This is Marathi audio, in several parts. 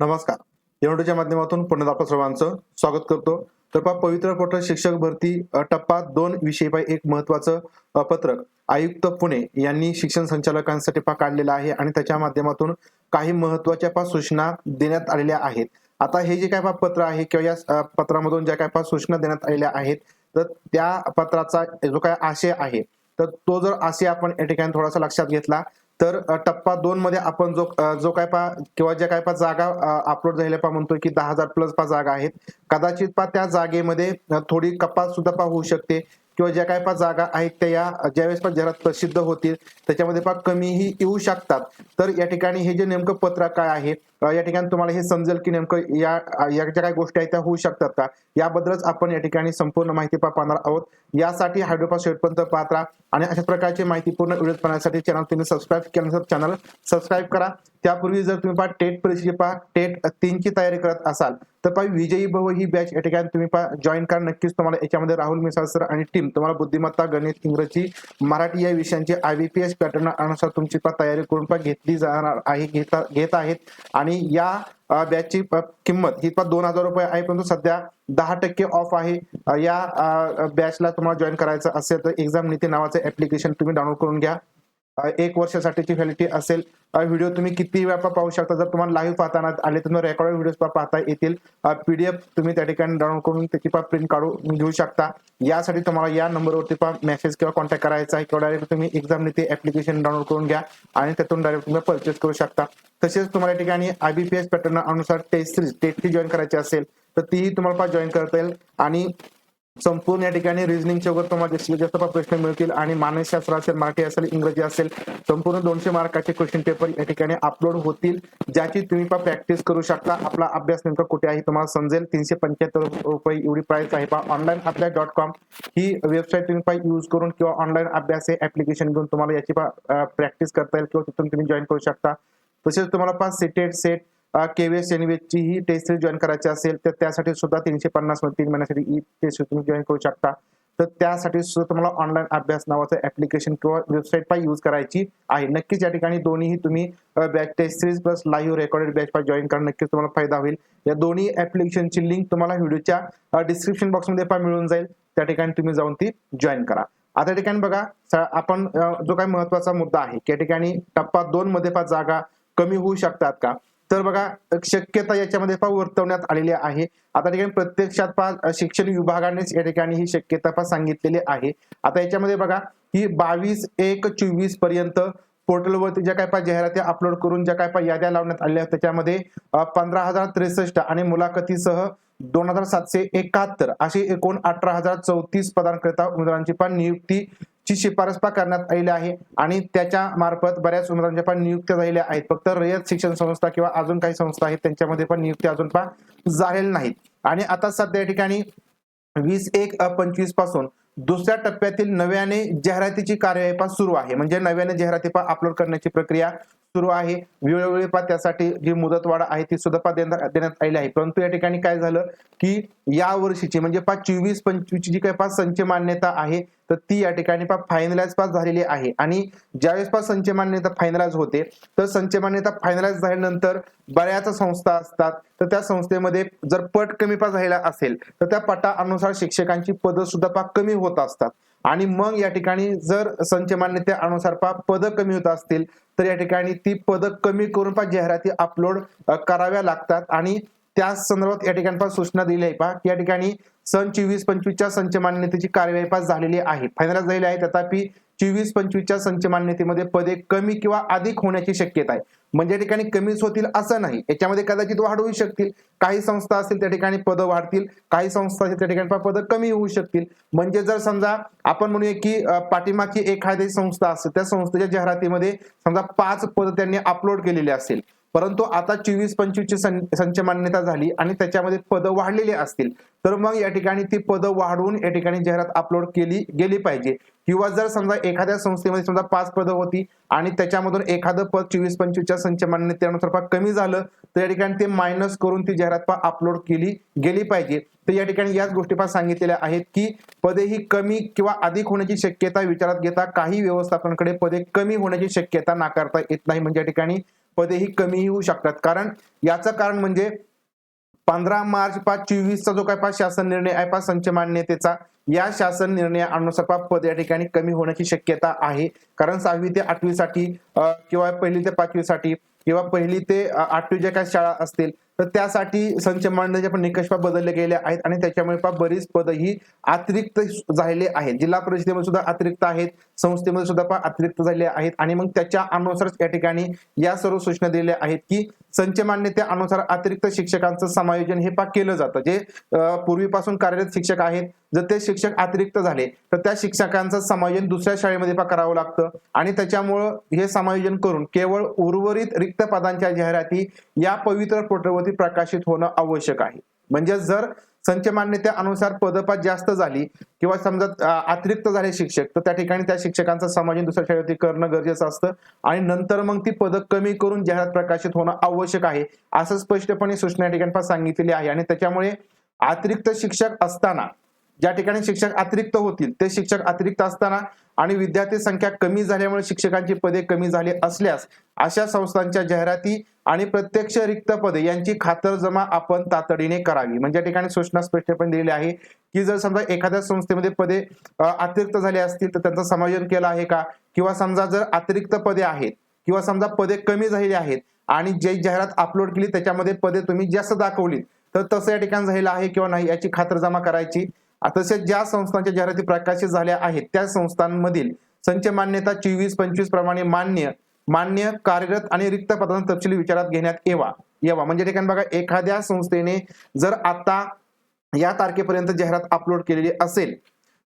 नमस्कार. एवढ्याच्या माध्यमातून पुन्हा आपल्या सर्वांचं स्वागत करतो. तर पा पवित्र पोर्टल शिक्षक भरती टप्पा दोन विषयी एक महत्वाचं पत्रक. आयुक्त पुणे यांनी शिक्षण संचालकांसाठी पा काढलेलं आहे आणि त्याच्या माध्यमातून काही महत्त्वाच्या पा सूचना देण्यात आलेल्या आहेत. आता हे जे काय पा पत्र आहे किंवा या पत्रामधून ज्या काय पा सूचना देण्यात आलेल्या आहेत तर त्या पत्राचा जो काय आशय आहे तर तो जर आशय आपण या ठिकाणी थोडासा लक्षात घेतला तर टप्पा दोन मध्ये आपण जो जो काय पा किंवा ज्या काय पा जागा अपलोड झालेल्या पा म्हणतोय की दहा हजार प्लस पा जागा आहेत. कदाचित पा त्या जागेमध्ये थोडी कपात सुद्धा पा होऊ शकते. किंवा ज्या काय पा जागा आहेत त्या या ज्यावेळेस पण जाहिरात प्रसिद्ध होतील त्याच्यामध्ये पा कमीही येऊ शकतात. तर या ठिकाणी हे जे नेमकं पत्र काय आहे या ठिकाणी तुम्हाला हे समजेल की नेमकं या या ज्या काही गोष्टी आहेत त्या होऊ शकतात का? याबद्दलच आपण या ठिकाणी संपूर्ण माहिती पाहणार आहोत. यासाठी हायड्रोपा शेवटपर्यंत पाहत राहा आणि अशा प्रकारची माहिती पूर्ण व्हिडिओ पाहण्यासाठी चॅनल तुम्ही सबस्क्राईब केल्यानंतर चॅनल सबस्क्राईब करा. त्यापूर्वी जर तुम्ही पहा टेट परीक्षेची पहा टेट तीनची तयारी करत असाल तर पहा विजयी भव ही बॅच या ठिकाणी तुम्ही पहा जॉईन करा. नक्कीच तुम्हाला याच्यामध्ये राहुल मिसाळ सर आणि टीम तुम्हाला बुद्धिमत्ता गणित इंग्रजी मराठी या विषयांची I B P S pattern अनुसार तुमची पहा तयारी करून पहा घेतली जाणार आहे घेता घेत आहेत. आणि या बॅचची प- किंमत ही पण दोन हजार रुपये आहे परंतु सध्या दहा टक्के ऑफ आहे. या बॅचला तुम्हाला जॉईन करायचं असेल तर एक्झाम नीती नावाचं ऍप्लिकेशन तुम्ही डाउनलोड करून घ्या. एक वर्षासाठीची व्हॅलिटी असेल. व्हिडिओ तुम्ही किती वेळा पाहू शकता. जर तुम्हाला लाईव्ह पाहताना आले तर रेकॉर्डेड व्हिडिओ पाहता येतील. पीडीएफ तुम्ही त्या ठिकाणी डाउनलोड करून त्याची पा प्रिंट काढून घेऊ शकता. यासाठी तुम्हाला या नंबरवरती पा मेसेज किंवा कॉन्टॅक्ट करायचा आहे किंवा डायरेक्ट तुम्ही एक्झाम नीती ऍप्लिकेशन डाउनलोड करून घ्या आणि त्यातून डायरेक्ट तुम्ही परचेस करू शकता. तसेच तुम्हाला या ठिकाणी आयबीपीएस पॅटर्न अनुसार टेस्ट सिरीज टेटची जॉईन करायची असेल तर तीही तुम्हाला जॉईन करता येईल. आणि संपूर्ण या ठिकाणी रिझनिंगच्या वर तुम्हाला जास्तीत जास्त प्रश्न मिळतील आणि मानसशास्त्र असेल मराठी असेल इंग्रजी असेल संपूर्ण दोनशे मार्काचे क्वेश्चन पेपर या ठिकाणी अपलोड होतील ज्याची तुम्ही पहा प्रॅक्टिस करू शकता. आपला अभ्यास नेमका कुठे आहे तुम्हाला समजेल. तीनशे पंच्याहत्तर रुपये एवढी प्राइस आहे. पहा ऑनलाईन अभ्यास डॉट कॉम ही वेबसाईट तुम्ही पहा यूज करून किंवा ऑनलाईन अभ्यास हे ऍप्लिकेशन घेऊन तुम्हाला याची पहा प्रॅक्टिस करता येईल किंवा तिथून तुम्ही जॉईन करू शकता. तसेच तुम्हाला पहा सेटेड सेट केवीएस ची ही टेस्ट सिरीज जॉईन करायची असेल तर त्यासाठी सुद्धा तीनशे पन्नासमध्ये तीन महिन्यासाठी ही टेस्ट तुम्ही जॉईन करू शकता. तर त्यासाठी सुद्धा तुम्हाला ऑनलाईन अभ्यास नावाचं ऍप्लिकेशन किंवा वेबसाईट पाय यूज करायची आहे. नक्कीच या ठिकाणी दोन्हीही तुम्ही batch test series plus live recorded batch पाय जॉईन करा. नक्कीच तुम्हाला फायदा होईल. या दोन्ही ऍप्लिकेशनची लिंक तुम्हाला व्हिडिओच्या डिस्क्रिप्शन बॉक्समध्ये पा मिळून जाईल. त्या ठिकाणी तुम्ही जाऊन ती जॉईन करा. आता ठिकाणी बघा आपण जो काही महत्त्वाचा मुद्दा आहे की ठिकाणी टप्पा दोन मध्ये पा जागा कमी होऊ शकतात का? तर बघा शक्यता याच्यामध्ये पहा वर्तवण्यात आलेली आहे. आता ठिकाणी प्रत्यक्षात पहा शिक्षण विभागानेच या ठिकाणी ही शक्यता पहा सांगितलेली आहे. आता याच्यामध्ये बघा ही बावीस एक चोवीसपर्यंत पोर्टलवरती ज्या काय पा जाहिराती अपलोड करून ज्या काय पा याद्या लावण्यात आल्या आहेत, त्याच्यामध्ये पंधरा हजार त्रेसष्ट आणि मुलाखतीसह दोन हजार सातशे एकाहत्तर अशी एकूण अठरा हजार चौतीस पदांकरिता उमेदवारांची पण ची शिफारस करण्यात आलेली आहे आणि त्याच्या मार्फत बऱ्याच उमेदवारांच्या पण नियुक्त्या झालेल्या आहेत. फक्त रयत शिक्षण संस्था किंवा अजून काही संस्था आहेत त्यांच्यामध्ये पण नियुक्ती अजून पण झालेल्या नाहीत. आणि आता सध्या या ठिकाणी वीस एक पंचवीसपासून दुसऱ्या टप्प्यातील नव्याने जाहिरातीची कार्यवाही पास सुरू आहे. म्हणजे नव्याने जाहिराती पण अपलोड करण्याची प्रक्रिया सुरू आहे. वेळोवेळी पा त्यासाठी जी मुदतवाढ आहे ती सुद्धा पा देण्यात देण्यात आलेली आहे. परंतु या ठिकाणी काय झालं की या वर्षीची म्हणजे पा चोवीस पंचवीस जी काही पा संच मान्यता आहे तर ती या ठिकाणी पा फायनलाइज पास झालेली आहे. आणि ज्यावेळेस पा संच मान्यता फायनलाइज होते तर संच मान्यता फायनलाइज झाल्यानंतर बऱ्याच संस्था असतात. तर त्या संस्थेमध्ये जर पट कमी पास झालेला असेल तर त्या पटानुसार शिक्षकांची पदं सुद्धा पा कमी होत असतात. आणि मग या ठिकाणी जर संच मान्यतेनुसार पा पदं कमी होत असतील तर या ठिकाणी ती पदं कमी करून पा जाहिराती अपलोड कराव्या लागतात. आणि त्या संदर्भात या ठिकाणी पण सूचना दिली आहे पहा या ठिकाणी सन चोवीस पंचवीसच्या संच मान्यतेची कार्यवाही पास झालेली आहे. फायनल झालेली आहे. तथापि चोवीस पंचवीसच्या संच मान्यतेमध्ये पदे कमी किंवा अधिक होण्याची शक्यता आहे. म्हणजे या ठिकाणी कमीच होतील असं नाही. याच्यामध्ये कदाचित वाढ होऊ शकतील. काही संस्था असतील त्या ठिकाणी पदं वाढतील. काही संस्था असतील त्या ठिकाणी पदं कमी होऊ शकतील. म्हणजे जर समजा आपण म्हणूया की अं, पाठीमागची एखादी संस्था असेल त्या संस्थेच्या जाहिरातीमध्ये समजा पाच पदं त्यांनी अपलोड केलेली असेल. परंतु आता चोवीस पंचवीसची सं- संच मान्यता झाली आणि त्याच्यामध्ये पदं वाढलेली असतील. तर मग या ठिकाणी ती पदं वाढवून या ठिकाणी जाहिरात अपलोड केली गेली पाहिजे. किंवा जर समजा एखाद्या संस्थेमध्ये समजा पाच पदं होती आणि त्याच्यामधून एखादं पद चोवीस पंचवीसच्या संचमानाने त्यानुसार कमी झालं तर या ठिकाणी ते मायनस करून ती जाहिरात पहा अपलोड केली गेली पाहिजे. तर या ठिकाणी याच गोष्टी पण सांगितलेल्या आहेत की पदे ही कमी किंवा अधिक होण्याची शक्यता विचारात घेता काही व्यवस्थापनाकडे पदे कमी होण्याची शक्यता नाकारता येत नाही. म्हणजे या ठिकाणी पदेही कमी होऊ शकतात. कारण याचं कारण म्हणजे पंधरा मार्च पाच चोवीसचा जो काय पाच शासन निर्णय आहे पाच संच मान्यतेचा या शासन निर्णयानुसार पा पद या ठिकाणी कमी होण्याची शक्यता आहे. कारण सहावी ते आठवीसाठी किंवा पहिली ते पाचवीसाठी किंवा पहिली ते आठवी ज्या काही शाळा असतील तर त्यासाठी संच मांडण्याचे पण निकष बदलले गेले आहेत आणि त्याच्यामुळे पा बरीच पद ही अतिरिक्त झालेले आहेत. जिल्हा परिषदेमध्ये सुद्धा अतिरिक्त आहेत संस्थेमध्ये सुद्धा पा अतिरिक्त झाले आहेत आणि मग त्याच्या अनुसारच या ठिकाणी या सर्व सूचना दिलेल्या आहेत की संच मान्यतेनुसार अतिरिक्त शिक्षकांचं समायोजन हे पा केलं जातं. जे पूर्वीपासून कार्यरत शिक्षक आहेत जर ते शिक्षक अतिरिक्त झाले तर त्या शिक्षकांचं समायोजन दुसऱ्या शाळेमध्ये पा करावं लागतं. आणि त्याच्यामुळं हे समायोजन करून केवळ उर्वरित रिक्त पदांच्या जाहिराती या पवित्र पोर्टलवरती प्रकाशित होणं आवश्यक आहे. म्हणजे जर संच मान्यतेनुसार पदपात जास्त झाली किंवा समजा अतिरिक्त झाले शिक्षक तर त्या ठिकाणी त्या शिक्षकांचा समायोजन दुसऱ्या शाळेवरती करणं गरजेचं असतं. आणि नंतर मग ती पदक कमी करून जाहिरात प्रकाशित होणं आवश्यक आहे असं स्पष्टपणे सूचना या ठिकाणी सांगितलेली आहे. आणि त्याच्यामुळे अतिरिक्त शिक्षक असताना ज्या ठिकाणी शिक्षक अतिरिक्त होतील ते शिक्षक अतिरिक्त असताना आणि विद्यार्थी संख्या कमी झाल्यामुळे शिक्षकांची पदे कमी झाली असल्यास अशा संस्थांच्या जाहिराती आणि प्रत्यक्ष रिक्त पदे यांची खातरजमा आपण तातडीने करावी. म्हणजे या ठिकाणी सूचना स्पष्टपणे दिलेली आहे की जर समजा एखाद्या संस्थेमध्ये पदे अतिरिक्त झाले असतील तर त्यांचं समायोजन केलं आहे का? किंवा समजा जर अतिरिक्त पदे आहेत किंवा समजा पदे कमी झालेली आहेत आणि जे जाहिरात अपलोड केली त्याच्यामध्ये पदे तुम्ही जास्त दाखवलीत तर तसं या ठिकाणी झालेलं आहे किंवा नाही याची खातरजमा करायची? तसेच ज्या संस्थांच्या जाहिराती प्रकाशित झाल्या आहेत त्या संस्थांमधील संच मान्यता चोवीस पंचवीस प्रमाणे मान्य मान्य कार्यरत आणि रिक्त पदांचा तपशील विचारात घेण्यात येवा. यावा. म्हणजे ठिकाण ठिकाणी बघा एखाद्या संस्थेने जर आता या तारखेपर्यंत जाहिरात अपलोड केलेली असेल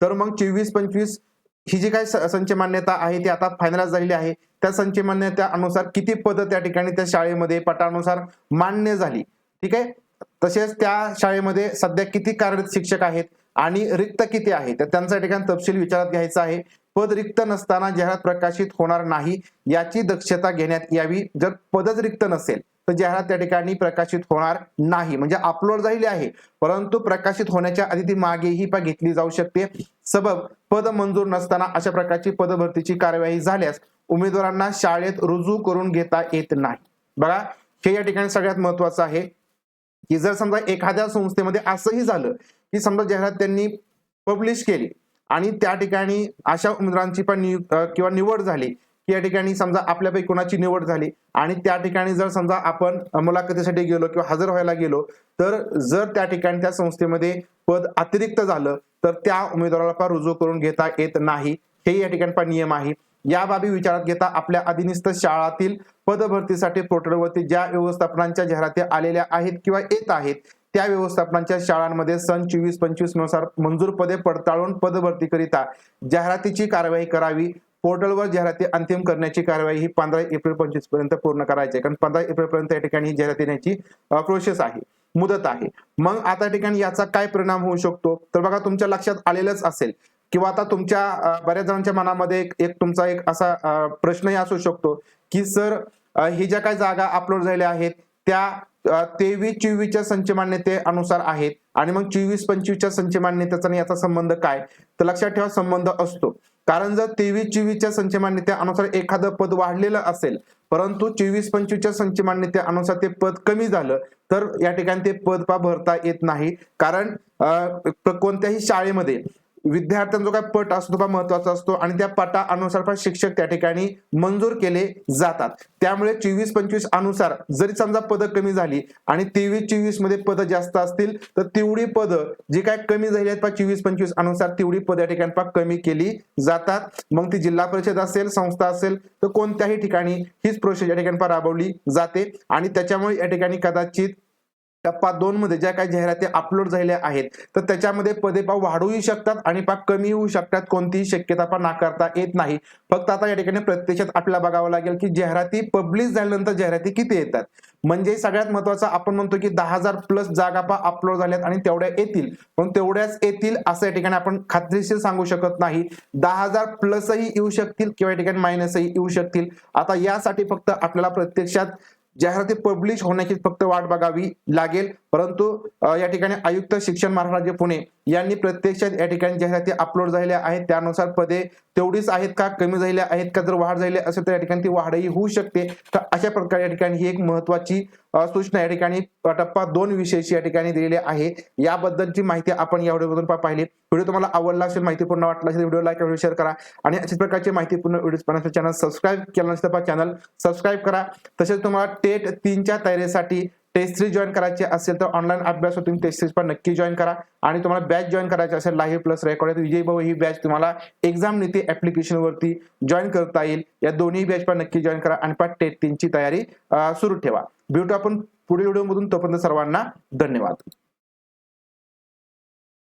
तर मग चोवीस पंचवीस ही जी काही संच मान्यता आहे ती आता फायनलाइज झालेली आहे. त्या संच मान्यतेनुसार किती पद त्या ठिकाणी त्या शाळेमध्ये पटानुसार मान्य झाली. ठीक आहे? तसेच त्या शाळेमध्ये सध्या किती कार्यरत शिक्षक आहेत आणि रिक्त किती आहे? तर त्यांचा ठिकाण ठिकाणी तपशील विचारात घ्यायचा आहे. पद रिक्त नसताना जाहिरात प्रकाशित होणार नाही याची दक्षता घेण्यात यावी. जर पदच रिक्त नसेल तर जाहिरात त्या ठिकाणी प्रकाशित होणार नाही. म्हणजे अपलोड झालेली आहे परंतु प्रकाशित होण्याच्या आधी ती मागेही घेतली जाऊ शकते. सबब पद मंजूर नसताना अशा प्रकारची पदभरतीची कार्यवाही झाल्यास उमेदवारांना शाळेत रुजू करून घेता येत नाही. बघा हे या ठिकाणी सगळ्यात महत्वाचं आहे की जर समजा एखाद्या संस्थेमध्ये असंही झालं की समजा जाहिरात त्यांनी पब्लिश केली आणि त्या ठिकाणी अशा उमेदवारांची पण नियुक्त किंवा निवड झाली की या ठिकाणी समजा आपल्यापैकी कोणाची निवड झाली आणि त्या ठिकाणी जर समजा आपण मुलाखतीसाठी गेलो किंवा हजर व्हायला गेलो तर जर त्या ठिकाणी त्या संस्थेमध्ये पद अतिरिक्त झालं तर त्या उमेदवाराला पण रुजू करून घेता येत नाही. हे या ठिकाणी पण नियम आहे. या बाबी विचारात घेता आपल्या अधिनिस्त शाळातील पदभरतीसाठी पोर्टलवरती ज्या व्यवस्थापनांच्या जाहिराती आलेल्या आहेत किंवा येत आहेत त्या व्यवस्थापनांच्या शाळांमध्ये सन चोवीस पंचवीसनुसार मंजूर पदे पडताळून पदभरतीकरिता जाहिरातीची कारवाई करावी. पोर्टलवर जाहिराती अंतिम करण्याची कारवाई ही पंधरा एप्रिल पंचवीसपर्यंत पूर्ण करायची आहे. कारण पंधरा एप्रिल पर्यंत या ठिकाणी ही जाहिरात येण्याची प्रोसेस आहे. मुदत आहे. मग आता ठिकाणी याचा काय परिणाम होऊ शकतो? तर बघा तुमच्या लक्षात आलेलंच असेल. किंवा आता तुमच्या बऱ्याच जणांच्या मनामध्ये एक एक तुमचा एक असा प्रश्नही असू शकतो की सर ही ज्या काही जागा अपलोड झालेल्या आहेत त्या तेवीस चोवीसच्या संच मान्यतेनुसार आहेत. आणि मग चोवीस पंचवीसच्या संच मान्यतेचा आणि याचा संबंध काय? तर लक्षात ठेवा संबंध असतो. कारण जर तेवीस चोवीसच्या संच मान्यतेनुसार एखादं पद वाढलेलं असेल परंतु चोवीस पंचवीसच्या संच मान्यतेनुसार ते पद कमी झालं तर या ठिकाणी ते पद पा भरता येत नाही. कारण कोणत्याही शाळेमध्ये विद्यार्थ्यांचा काय पट असतो बा महत्त्वाचा असतो आणि त्या पटानुसार पण शिक्षक त्या ठिकाणी मंजूर केले जातात. त्यामुळे चोवीस पंचवीस अनुसार जरी समजा पदं कमी झाली आणि तेवीस चोवीसमध्ये पदं जास्त असतील तर तेवढी पदं जी काय कमी झाली आहेत पा चोवीस पंचवीस अनुसार तेवढी पदं या ठिकाणी पा कमी केली जातात. मग ती जिल्हा परिषद असेल संस्था असेल तर कोणत्याही ठिकाणी हीच प्रोसेस या ठिकाणी पा राबवली जाते. आणि त्याच्यामुळे या ठिकाणी कदाचित टप्पा दोन मध्ये ज्या काही जाहिराती अपलोड झालेल्या आहेत तर त्याच्यामध्ये पदे पा वाढूही शकतात आणि पा कमी होऊ शकतात. कोणतीही शक्यता पा नाकारता येत नाही. फक्त आता या ठिकाणी प्रत्यक्षात आपल्याला बघावं लागेल की जाहिराती पब्लिश झाल्यानंतर जाहिराती किती येतात. म्हणजे सगळ्यात महत्वाचं आपण म्हणतो की दहा हजार प्लस जागा पा अपलोड झाल्यात आणि तेवढ्या येतील. पण तेवढ्याच येतील असं या ठिकाणी आपण खात्रीशीर सांगू शकत नाही. दहा हजार प्लसही येऊ शकतील किंवा या ठिकाणी मायनसही येऊ शकतील. आता यासाठी फक्त आपल्याला प्रत्यक्षात जाहिराती पब्लिश होण्याची फक्त वाट बघावी लागेल. परंतु या ठिकाणी आयुक्त शिक्षण महाराज पुणे यांनी प्रत्यक्षात या ठिकाणी जाहिराती अपलोड झालेल्या आहेत. त्यानुसार पदे तेवढीच आहेत का? कमी झालेल्या आहेत का? जर वाढ झाली असेल तर या ठिकाणी ती वाढही होऊ शकते. तर अशा प्रकारे या ठिकाणी ही एक महत्वाची सूचना या ठिकाणी टप्पा दोन विषयाची या ठिकाणी दिलेली आहे. याबद्दलची माहिती आपण या व्हिडिओमधून पाहिली. व्हिडिओ तुम्हाला आवडला असेल माहिती पूर्ण वाटला असेल व्हिडिओ लाईक व्हिडिओ शेअर करा. आणि अशाच माहिती पूर्ण व्हिडिओ पाहण्यासाठी चॅनल सबस्क्राईब केला नसेल तर चॅनल सबस्क्राईब करा. तसेच तुम्हाला टेट तीनच्या तयारीसाठी टेस्ट थ्री जॉईन करायची असेल तर ऑनलाईन अभ्यास तुम्ही टेस्ट थ्री पण नक्की जॉईन करा. आणि तुम्हाला बॅच जॉईन करायची असेल लाईव्ह प्लस रेकॉर्ड विजय भाऊ ही बॅच तुम्हाला एक्झाम नीती ऍप्लिकेशनवरती जॉईन करता येईल. या दोन्ही बॅच पण नक्की जॉईन करा. आणि पाठ टेट तीनची तयारी सुरू ठेवा. भेटू आपण पुढील व्हिडिओमधून. तोपर्यंत सर्वांना धन्यवाद.